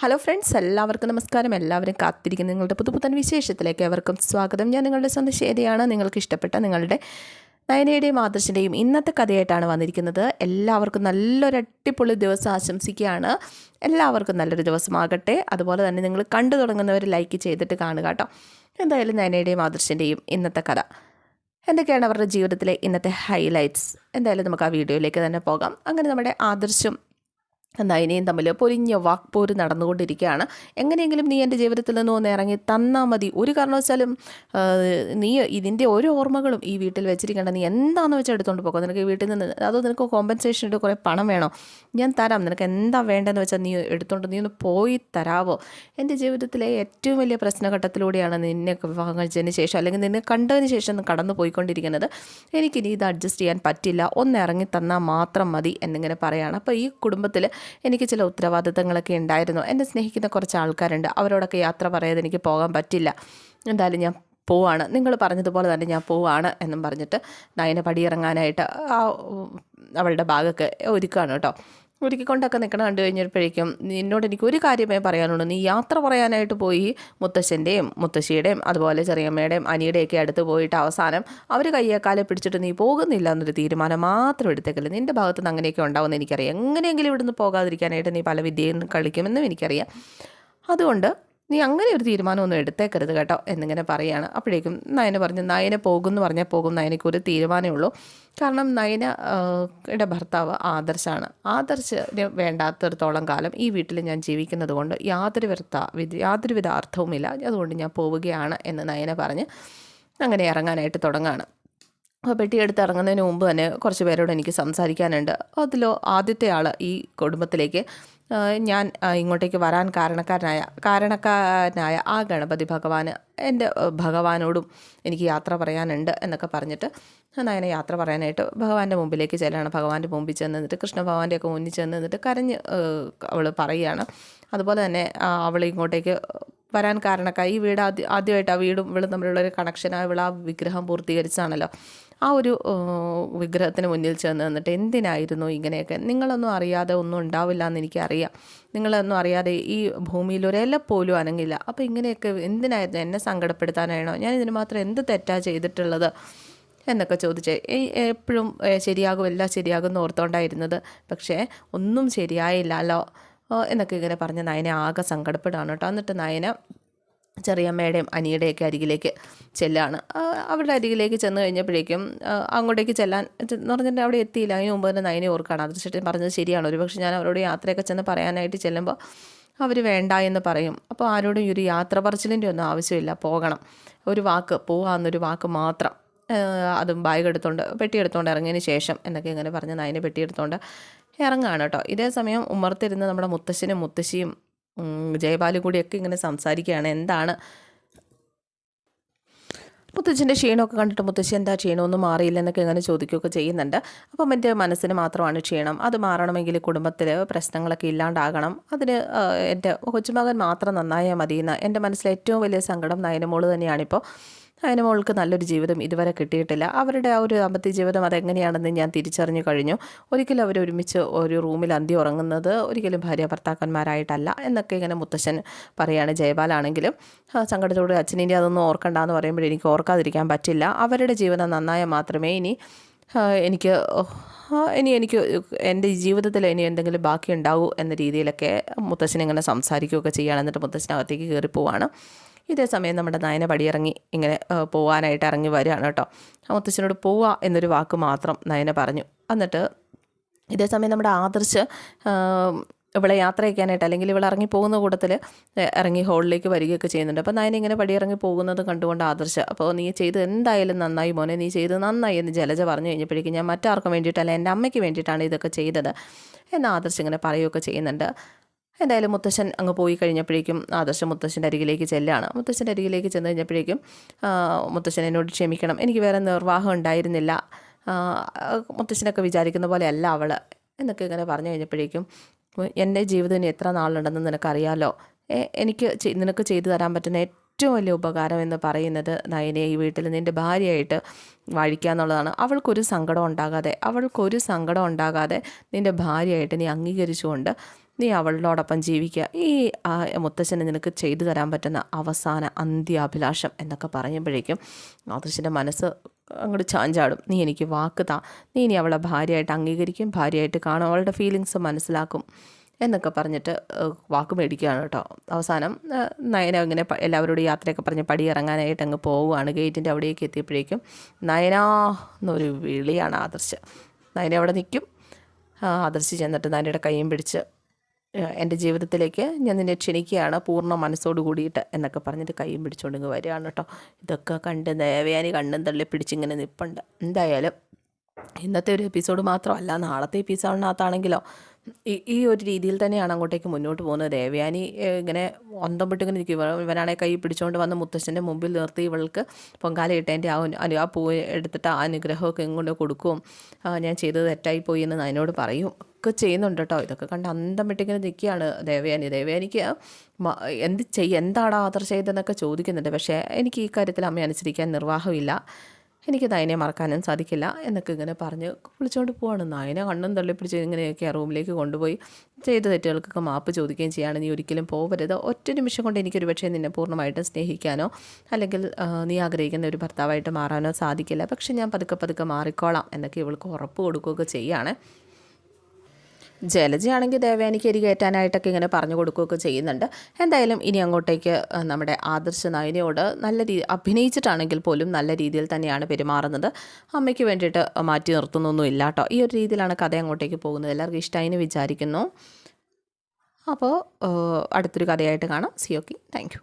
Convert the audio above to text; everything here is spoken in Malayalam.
ഹലോ ഫ്രണ്ട്സ് എല്ലാവർക്കും നമസ്കാരം. എല്ലാവരും കാത്തിരിക്കുന്ന. നിങ്ങളുടെ പുതുപുത്തൻ വിശേഷത്തിലേക്ക് എവർക്കും സ്വാഗതം. ഞാൻ നിങ്ങളുടെ സ്വന്തം ശരിയാണ് നിങ്ങൾക്ക് ഇഷ്ടപ്പെട്ട നിങ്ങളുടെ നയനയുടെയും ആദർശിന്റെയും ഇന്നത്തെ കഥയായിട്ടാണ് വന്നിരിക്കുന്നത്. എല്ലാവർക്കും നല്ലൊരു അടിപൊളി ദിവസം ആശംസിക്കുകയാണ്. എല്ലാവർക്കും നല്ലൊരു ദിവസമാകട്ടെ. അതുപോലെ തന്നെ നിങ്ങൾ കണ്ടു തുടങ്ങുന്നവർ ലൈക്ക് ചെയ്തിട്ട് കാണുക കേട്ടോ. എന്തായാലും നയനയുടെയും ആദർശിന്റെയും ഇന്നത്തെ കഥ. എന്തൊക്കെയാണ് അവരുടെ ജീവിതത്തിലെ ഇന്നത്തെ ഹൈലൈറ്റ്സ് എന്തായാലും നമുക്ക് ആ വീഡിയോയിലേക്ക് തന്നെ പോകാം. അങ്ങനെ നമ്മുടെ ആദർശം നയനയും തമ്മിൽ പൊരിഞ്ഞ വാക്പോര് നടന്നുകൊണ്ടിരിക്കുകയാണ്. എങ്ങനെയെങ്കിലും നീ എന്റെ ജീവിതത്തിൽ നിന്ന് ഒന്ന് ഇറങ്ങി തന്നാൽ മതി. ഒരു കാരണവശാലും നീ ഇതിന്റെ ഓരോ ഓർമ്മകളും ഈ വീട്ടിൽ വെച്ചിരിക്കേണ്ട. നീ എന്താണെന്ന് വെച്ചാൽ എടുത്തുകൊണ്ട് പോകും നിനക്ക് വീട്ടിൽ നിന്ന് അതോ നിനക്ക് കോമ്പൻസേഷൻ ഇട്ട് കുറേ പണം വേണോ? ഞാൻ തരാം. നിനക്ക് എന്താ വേണ്ടതെന്ന് വെച്ചാൽ നീ എടുത്തുകൊണ്ട് നീ ഒന്ന് പോയി തരാവോ? എന്റെ ജീവിതത്തിലെ ഏറ്റവും വലിയ പ്രശ്നഘട്ടത്തിലൂടെയാണ് നിന്നെ വിവാഹം കഴിച്ചതിന് ശേഷം അല്ലെങ്കിൽ നിന്നെ കണ്ടതിന് ശേഷം കടന്നു പോയിക്കൊണ്ടിരിക്കുന്നത്. എനിക്കിനി ഇത് അഡ്ജസ്റ്റ് ചെയ്യാൻ പറ്റില്ല. ഒന്ന് ഇറങ്ങി തന്നാൽ മാത്രം മതി എന്നിങ്ങനെ പറയുകയാണ് അപ്പോൾ ഈ കുടുംബത്തിൽ എനിക്ക് ചില ഉത്തരവാദിത്തങ്ങളൊക്കെ ഉണ്ടായിരുന്നു. എന്നെ സ്നേഹിക്കുന്ന കുറച്ച് ആൾക്കാരുണ്ട്. അവരോടൊക്കെ യാത്ര പറയാതെ എനിക്ക് പോകാൻ പറ്റില്ല. എന്തായാലും ഞാൻ പോവാണ്. നിങ്ങൾ പറഞ്ഞതുപോലെ തന്നെ ഞാൻ പോവാണ് എന്നും പറഞ്ഞിട്ട് നയന പടിയിറങ്ങാനായിട്ട് ആ അവളുടെ ഭാഗമൊക്കെ ഒരുക്കുകയാണ് കേട്ടോ. ഒരുക്കിക്കൊണ്ടൊക്കെ നിൽക്കണം കണ്ടു കഴിഞ്ഞപ്പോഴേക്കും നിന്നോട് എനിക്ക് ഒരു കാര്യമേ പറയാനുള്ളൂ. നീ യാത്ര പറയാനായിട്ട് പോയി മുത്തശ്ശന്റെയും മുത്തശ്ശിയുടെയും അതുപോലെ ചെറിയമ്മയുടെയും അനിയുടെയൊക്കെ അടുത്ത് പോയിട്ട് അവസാനം അവർ കയ്യേക്കാലെ പിടിച്ചിട്ട് നീ പോകുന്നില്ല എന്നൊരു തീരുമാനം മാത്രം എടുത്തേക്കല്ലേ. നിന്റെ ഭാഗത്ത് നിന്ന് അങ്ങനെയൊക്കെ ഉണ്ടാവുമെന്ന് എനിക്കറിയാം. എങ്ങനെയെങ്കിലും ഇവിടുന്ന് പോകാതിരിക്കാനായിട്ട് നീ പല വിദ്യയും കളിക്കുമെന്നും എനിക്കറിയാം. അതുകൊണ്ട് നീ അങ്ങനെ ഒരു തീരുമാനമൊന്നും എടുത്തേക്കരുത് കേട്ടോ എന്നിങ്ങനെ പറയുകയാണ് അപ്പോഴേക്കും നയന പറഞ്ഞു നയന പോകും എന്ന് പറഞ്ഞാൽ പോകും. നയനയ്ക്ക് ഒരു തീരുമാനമേ ഉള്ളൂ. കാരണം നയന എന്റെ ഭർത്താവ് ആദർശാണ്. ആദർശന് വേണ്ടാത്തടത്തോളം കാലം ഈ വീട്ടിൽ ഞാൻ ജീവിക്കുന്നത് കൊണ്ട് യാതൊരു വിധ വിധ- യാതൊരുവിധ അർത്ഥവുമില്ല. അതുകൊണ്ട് ഞാൻ പോവുകയാണ് എന്ന് നയന പറഞ്ഞ് അങ്ങനെ ഇറങ്ങാനായിട്ട് അപ്പോൾ പെട്ടി എടുത്ത് ഇറങ്ങുന്നതിന് മുമ്പ് തന്നെ കുറച്ച് പേരോട് എനിക്ക് സംസാരിക്കാനുണ്ട്. അതിലോ ആദ്യത്തെ ആൾ ഈ കുടുംബത്തിലേക്ക് ഞാൻ ഇങ്ങോട്ടേക്ക് വരാൻ കാരണക്കാരനായ കാരണക്കാരനായ ആ ഗണപതി ഭഗവാന് എന്റെ ഭഗവാനോടും എനിക്ക് യാത്ര പറയാനുണ്ട് എന്നൊക്കെ പറഞ്ഞിട്ട് നയന യാത്ര പറയാനായിട്ട് ഭഗവാന്റെ മുമ്പിലേക്ക് ചെല്ലാണ്. ഭഗവാന്റെ മുമ്പിൽ ചെന്ന് നിന്നിട്ട് കൃഷ്ണ ഭഗവാന്റെയൊക്കെ മുന്നിൽ ചെന്ന് നിന്നിട്ട് കരഞ്ഞ് അവൾ പറയുകയാണ്. അതുപോലെ തന്നെ അവൾ ഇങ്ങോട്ടേക്ക് വരാൻ കാരണക്കായി ഈ വീട് ആദ്യ ആദ്യമായിട്ട് ആ വീടും ഇവളും തമ്മിലുള്ള ഒരു കണക്ഷനായി ഇവൾ ആ വിഗ്രഹം പൂർത്തീകരിച്ചാണല്ലോ ആ ഒരു വിഗ്രഹത്തിന് മുന്നിൽ ചെന്ന് നിന്നിട്ട് എന്തിനായിരുന്നു ഇങ്ങനെയൊക്കെ? നിങ്ങളൊന്നും അറിയാതെ ഒന്നും ഉണ്ടാവില്ല എന്ന് എനിക്കറിയാം. നിങ്ങളൊന്നും അറിയാതെ ഈ ഭൂമിയിൽ ഒരില പോലും അനങ്ങില്ല. അപ്പോൾ ഇങ്ങനെയൊക്കെ എന്തിനായിരുന്നു എന്നെ സങ്കടപ്പെടുത്താനാണോ? ഞാൻ ഇതിന് മാത്രം എന്ത് തെറ്റാ ചെയ്തിട്ടുള്ളത്? എന്നൊക്കെ ചോദിച്ച്. എപ്പോഴും ശരിയാകും എല്ലാം ശരിയാകും എന്ന് ഓർത്തോണ്ടായിരുന്നത്. പക്ഷേ ഒന്നും ശരിയായില്ലല്ലോ. എന്നൊക്കെ ഇങ്ങനെ പറഞ്ഞ് നയനെ ആകെ സങ്കടപ്പെടുകയാണ് കേട്ടോ. എന്നിട്ട് നയന ചെറിയമ്മയുടെയും അനിയുടെയൊക്കെ അരികിലേക്ക് ചെല്ലാണ്. അവരുടെ അരികിലേക്ക് ചെന്ന് കഴിഞ്ഞപ്പോഴേക്കും അങ്ങോട്ടേക്ക് ചെല്ലാൻ എന്ന് പറഞ്ഞിട്ട് അവിടെ എത്തിയില്ല. അതിന് മുമ്പ് തന്നെ നയനെ ഓർക്കാണ്. അത് ചേട്ടൻ പറഞ്ഞത് ശരിയാണ്. ഒരു പക്ഷേ ഞാൻ അവരോട് യാത്രയൊക്കെ ചെന്ന് പറയാനായിട്ട് ചെല്ലുമ്പോൾ അവർ വേണ്ട എന്ന് പറയും. അപ്പോൾ ആരോടും ഈ ഒരു യാത്ര പറച്ചിലിന്റെ ഒന്നും ആവശ്യമില്ല. പോകണം. ഒരു വാക്ക് പോവാന്നൊരു വാക്ക് മാത്രം. അതും ബാഗ് എടുത്തോണ്ട് പെട്ടി എടുത്തുകൊണ്ട് ഇറങ്ങിയതിന് ശേഷം എന്നൊക്കെ ഇങ്ങനെ പറഞ്ഞ് നയനെ പെട്ടി എടുത്തോണ്ട് ഇറങ്ങുകയാണ് കേട്ടോ. ഇതേ സമയം ഉമ്മർത്തിരുന്ന് നമ്മുടെ മുത്തശ്ശനും മുത്തശ്ശിയും ജയബാലും കൂടിയൊക്കെ ഇങ്ങനെ സംസാരിക്കുകയാണ്. എന്താണ്? മുത്തച്ഛന്റെ ക്ഷീണമൊക്കെ കണ്ടിട്ട് മുത്തശ്ശി എന്താ ക്ഷീണമൊന്നും മാറിയില്ല എന്നൊക്കെ ഇങ്ങനെ ചോദിക്കുകയൊക്കെ ചെയ്യുന്നുണ്ട്. അപ്പം എന്റെ മനസ്സിന് മാത്രമാണ് ക്ഷീണം. അത് മാറണമെങ്കിൽ കുടുംബത്തിൽ പ്രശ്നങ്ങളൊക്കെ ഇല്ലാണ്ടാകണം. അതിന് എന്റെ കൊച്ചുമകൻ മാത്രം നന്നായാൽ മതിയെന്ന് എന്റെ മനസ്സിലെ ഏറ്റവും വലിയ സങ്കടം നയനമോൾ തന്നെയാണിപ്പോൾ. നയനമോൾക്ക് നല്ലൊരു ജീവിതം ഇതുവരെ കിട്ടിയിട്ടില്ല. അവരുടെ ആ ഒരു ദാമ്പത്യ ജീവിതം അതെങ്ങനെയാണെന്ന് ഞാൻ തിരിച്ചറിഞ്ഞു കഴിഞ്ഞു. ഒരിക്കലും അവർ ഒരുമിച്ച് ഒരു റൂമിൽ അന്തി ഉറങ്ങുന്നത് ഒരിക്കലും ഭാര്യ ഭർത്താക്കന്മാരായിട്ടല്ല എന്നൊക്കെ ഇങ്ങനെ മുത്തശ്ശൻ പറയാണ് ജയപാലാണെങ്കിലും. സങ്കടത്തോട് സങ്കടത്തോടെ അതൊന്നും അതൊന്നും ഓർക്കണ്ടെന്ന് പറയുമ്പോൾ എനിക്ക് ഓർക്കാതിരിക്കാൻ പറ്റില്ല. അവരുടെ ജീവിതം നന്നായാൽ മാത്രമേ ഇനി എനിക്ക് ഇനി എനിക്ക് എന്റെ ജീവിതത്തിൽ ഇനി എന്തെങ്കിലും ബാക്കി ഉണ്ടാവൂ എന്ന രീതിയിലൊക്കെ മുത്തശ്ശൻ ഇങ്ങനെ സംസാരിക്കുകയൊക്കെ ചെയ്യുകയാണ്. എന്നിട്ട് മുത്തശ്ശനകത്തേക്ക് കയറി പോവാണ് ഇതേ സമയം നമ്മുടെ നയന പടിയിറങ്ങി ഇങ്ങനെ പോകാനായിട്ട് ഇറങ്ങി വരികയാണ് കേട്ടോ. ആ മുത്തശ്ശനോട് പോവാ എന്നൊരു വാക്ക് മാത്രം നയന പറഞ്ഞു. എന്നിട്ട് ഇതേ സമയം നമ്മുടെ ആദർശ് ഇവിടെ യാത്ര അയക്കാനായിട്ട് അല്ലെങ്കിൽ ഇവൾ ഇറങ്ങി പോകുന്ന കൂട്ടത്തിൽ ഇറങ്ങി ഹോളിലേക്ക് വരികയൊക്കെ ചെയ്യുന്നുണ്ട്. അപ്പോൾ നയന ഇങ്ങനെ പടിയിറങ്ങി പോകുന്നത് കണ്ടുകൊണ്ട് ആദർശ് അപ്പോൾ നീ ചെയ്ത് എന്തായാലും നന്നായി മോനെ നീ ചെയ്ത് നന്നായി എന്ന് ജലജ പറഞ്ഞു കഴിഞ്ഞപ്പോഴേക്കും ഞാൻ മറ്റാർക്കും വേണ്ടിയിട്ടല്ല എന്റെ അമ്മയ്ക്ക് വേണ്ടിയിട്ടാണ് ഇതൊക്കെ ചെയ്തത്. എന്ന് ആദർശ് ഇങ്ങനെ പറയുകയൊക്കെ ചെയ്യുന്നുണ്ട്. എന്തായാലും മുത്തശ്ശൻ അങ്ങ് പോയി കഴിഞ്ഞപ്പോഴേക്കും ആദർശ മുത്തശ്ശന്റെ അരികിലേക്ക് ചെല്ലാണ്. മുത്തശ്ശന്റെ അരികിലേക്ക് ചെന്ന് കഴിഞ്ഞപ്പോഴേക്കും മുത്തശ്ശൻ എന്നോട് ക്ഷമിക്കണം എനിക്ക് വേറെ നിർവാഹം ഉണ്ടായിരുന്നില്ല. മുത്തശ്ശനൊക്കെ വിചാരിക്കുന്ന പോലെ അല്ല അവൾ എന്നൊക്കെ ഇങ്ങനെ പറഞ്ഞു കഴിഞ്ഞപ്പോഴേക്കും എന്റെ ജീവിതം ഇനി എത്ര നാളുണ്ടെന്ന് നിനക്കറിയാലോ? എനിക്ക് നിനക്ക് ചെയ്തു തരാൻ പറ്റുന്ന ഏറ്റവും വലിയ ഉപകാരം എന്ന് പറയുന്നത് നയനെ ഈ വീട്ടിൽ നിന്റെ ഭാര്യയായിട്ട് വാഴിക്കുക എന്നുള്ളതാണ് അവൾക്കൊരു സങ്കടം ഉണ്ടാകാതെ അവൾക്കൊരു സങ്കടം ഉണ്ടാകാതെ നിന്റെ ഭാര്യയായിട്ട് നീ അംഗീകരിച്ചുകൊണ്ട് നീ അവളോടൊപ്പം ജീവിക്കുക. ഈ മുത്തശ്ശനെ നിനക്ക് ചെയ്തു തരാൻ പറ്റുന്ന അവസാന അന്ത്യാഭിലാഷം എന്നൊക്കെ പറയുമ്പോഴേക്കും ആദർശിന്റെ മനസ്സ് അങ്ങോട്ട് ചാഞ്ചാടും. നീ എനിക്ക് വാക്ക് താ. നീ ഇനി അവളെ ഭാര്യയായിട്ട് അംഗീകരിക്കും ഭാര്യയായിട്ട് കാണും അവളുടെ ഫീലിങ്സ് മനസ്സിലാക്കും എന്നൊക്കെ പറഞ്ഞിട്ട് വാക്ക് മേടിക്കുകയാണ് കേട്ടോ. അവസാനം നയന ഇങ്ങനെ എല്ലാവരോടും യാത്രയൊക്കെ പറഞ്ഞ് പടി ഇറങ്ങാനായിട്ട് അങ്ങ് പോവുകയാണ്. ഗേറ്റിന്റെ അവിടേക്ക് എത്തിയപ്പോഴേക്കും നയനാ എന്നൊരു വിളിയാണ് ആദർശ്. നയന അവിടെ നിൽക്കും. ആദർശ് ചെന്നിട്ട് നയനയുടെ കൈയും പിടിച്ച് എന്റെ ജീവിതത്തിലേക്ക് ഞാൻ നിന്നെ ക്ഷണിക്കുകയാണ്. പൂർണ മനസ്സോട് കൂടിയിട്ട് എന്നൊക്കെ പറഞ്ഞിട്ട് കൈയും പിടിച്ചുകൊണ്ട് വരികയാണ് കേട്ടോ. ഇതൊക്കെ കണ്ട് ദേവയാനി കണ്ണും തള്ളി പിടിച്ചിങ്ങനെ നിൽപ്പുണ്ട് എന്തായാലും ഇന്നത്തെ ഒരു എപ്പിസോഡ് മാത്രമല്ല നാളത്തെ എപ്പിസോഡിനകത്താണെങ്കിലോ ഈ ഒരു രീതിയിൽ തന്നെയാണ് അങ്ങോട്ടേക്ക് മുന്നോട്ട് പോകുന്നത്. ദേവയാനി ഇങ്ങനെ ഒന്തം വിട്ടിങ്ങനെ ഇരിക്കും. ഇവനാണെ കൈ പിടിച്ചുകൊണ്ട് വന്ന് മുത്തശ്ശന്റെ മുമ്പിൽ നിർത്തി ഇവൾക്ക് പൊങ്കാല ഇട്ടതിന്റെ ആ ആ പൂ എടുത്തിട്ട് ആ അനുഗ്രഹമൊക്കെ ഇങ്ങോട്ട് കൊടുക്കും. ഞാൻ ചെയ്തത് തെറ്റായി പോയി എന്ന് അതിനോട് പറയും. ഒക്കെ ചെയ്യുന്നുണ്ട് കേട്ടോ. ഇതൊക്കെ കണ്ട് അന്തം നിൽക്കുകയാണ് ദേവയാനി ദേവയാനിക്ക് എന്ത് ചെയ്യ എന്താണ് ആദർശ ചെയ്തതെന്നൊക്കെ ചോദിക്കുന്നുണ്ട്. പക്ഷേ എനിക്ക് ഈ കാര്യത്തിൽ അമ്മ അനുസരിക്കാൻ നിർവാഹമില്ല. എനിക്ക് നയനെ മറക്കാനും സാധിക്കില്ല എന്നൊക്കെ ഇങ്ങനെ പറഞ്ഞ് വിളിച്ചുകൊണ്ട് പോവാണ്. നയനെ കണ്ണും തള്ളിപ്പിടിച്ച് ഇങ്ങനെയൊക്കെ ആ റൂമിലേക്ക് കൊണ്ടുപോയി. ചെയ്ത തെറ്റുകൾക്കൊക്കെ മാപ്പ് ചോദിക്കുകയും ചെയ്യാണ്. നീ ഒരിക്കലും പോവരുത്. ഒറ്റ നിമിഷം കൊണ്ട് എനിക്കൊരു പക്ഷേ നിന്നെ പൂർണമായിട്ടും സ്നേഹിക്കാനോ അല്ലെങ്കിൽ നീ ആഗ്രഹിക്കുന്ന ഒരു ഭർത്താവായിട്ട് മാറാനോ സാധിക്കില്ല. പക്ഷെ ഞാൻ പതുക്കെ പതുക്കെ മാറിക്കോളാം എന്നൊക്കെ ഇവൾക്ക് ഉറപ്പ് കൊടുക്കുകയൊക്കെ ചെയ്യാണ് ജലജയാണെങ്കിൽ ദേവയാനിക്ക് എരി കയറ്റാനായിട്ടൊക്കെ ഇങ്ങനെ പറഞ്ഞു കൊടുക്കുകയൊക്കെ ചെയ്യുന്നുണ്ട്. എന്തായാലും ഇനി അങ്ങോട്ടേക്ക് നമ്മുടെ ആദർശ നയനയോട് നല്ല രീതി അഭിനയിച്ചിട്ടാണെങ്കിൽ പോലും നല്ല രീതിയിൽ തന്നെയാണ് പെരുമാറുന്നത്. അമ്മയ്ക്ക് വേണ്ടിയിട്ട് മാറ്റി നിർത്തുന്നൊന്നും ഇല്ല കേട്ടോ. ഈ ഒരു രീതിയിലാണ് കഥ അങ്ങോട്ടേക്ക് പോകുന്നത്. എല്ലാവർക്കും ഇഷ്ടമായി വിചാരിക്കുന്നു. അപ്പോൾ അടുത്തൊരു കഥയായിട്ട് കാണാം. C okay thank